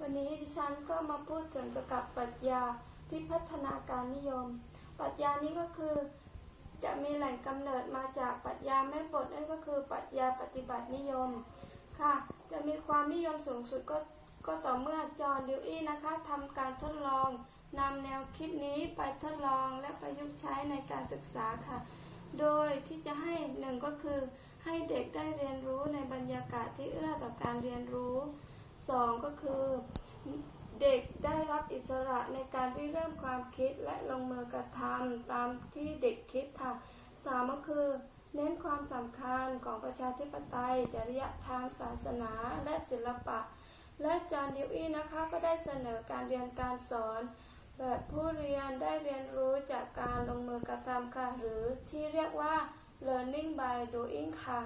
วันนี้ดิฉันก็มาพูดถึงเกี่ยวกับปรัชญาพิพัฒนาการนิยม ปรัชญานี้ก็คือ จะมีแหล่งกำเนิดมาจากปรัชญาแม่บทนั่นก็คือปรัชญาปฏิบัตินิยมค่ะ จะมีความนิยมสูงสุดก็ก็ต่อเมื่อจอห์นดิวอี้นะคะทำการทดลองนำแนวคิดนี้ไปทดลองและประยุกต์ใช้ในการศึกษาค่ะ โดยที่จะให้หนึ่งก็คือให้เด็กได้เรียนรู้ในบรรยากาศที่เอื้อต่อการเรียนรู้ สองก็คือ เด็กได้รับอิสระในการริเริ่มความคิดและลงมือกระทำตามที่เด็กคิดค่ะสามก็คือ เน้นความสำคัญของประชาธิปไตย จริยธรรมศาสนาและศิลปะ และจอนดิวอี้นะคะก็ได้เสนอการเรียนการสอน แบบผู้เรียนได้เรียนรู้จากการลงมือกระทำค่ะ หรือที่เรียกว่า learning by doing ค่ะ